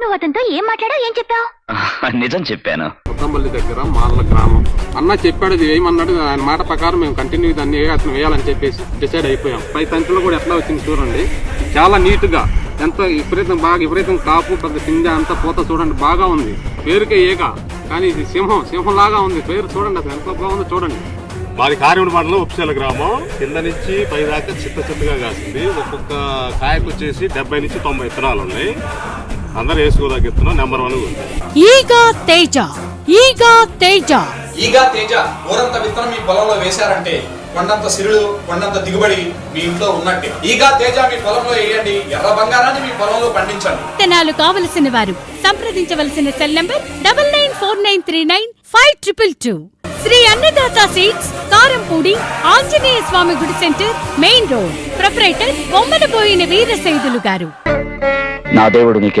నువ్వు అతనితో ఏం మాట్లాడావు ఏం చెప్పావు? నిజం చెప్పాను. కొత్తపల్లి దగ్గర మాదల గ్రామం. అన్న చెప్పాడు ఇది వేయమన్నాడు ఆయన మాట ప్రకారం మేము కంటిన్యూ దాన్ని అతను వేయాలని చెప్పేసి డిసైడ్ అయిపోయాం. పై తంతులు కూడా ఎట్లా వచ్చింది చూడండి. చాలా నీట్గా ఎంత విపరీతం బాగా విపరీతం కాపు పెద్ద పింజ అంతా పూత చూడండి బాగా ఉంది. పేరుకే ఏక కానీ ఇది సింహం సింహం లాగా ఉంది. పేరు చూడండి అసలు ఎంత బాగుందో చూడండి. మాది కారిమడి మండలం ఉప్సేల గ్రామం. కింద నుంచి పై దాకా చిత్త చిత్తగా కాసింది. ఒక్కొక్క కాయకు వచ్చేసి డెబ్బై నుంచి తొంభై విత్తనాలు ఉన్నాయి. అందరూ విత్తనం నెంబర్ వన్ ఈగా తేజ ఈగా తేజ. ఈగా తేజ ఊరంత విత్తనం మీ పొలంలో వేశారంటే కొండంత సిరుడు కొండంత దిగుబడి మీ ఇంట్లో ఉన్నట్టే. ఈగా తేజ మీ పొలంలో వేయండి ఎర్ర బంగారాన్ని మీ పొలంలో పండించండి. విత్తనాలు కావలసిన వారు సంప్రదించవలసిన cell number double nine four nine three nine five triple two. Shri Annadata seeds Karampudi Anjaneya Swamy గుడి centre main road. Proprietor Bommalapoyina Veerasaidulu garu. నా దేవుడు నీకు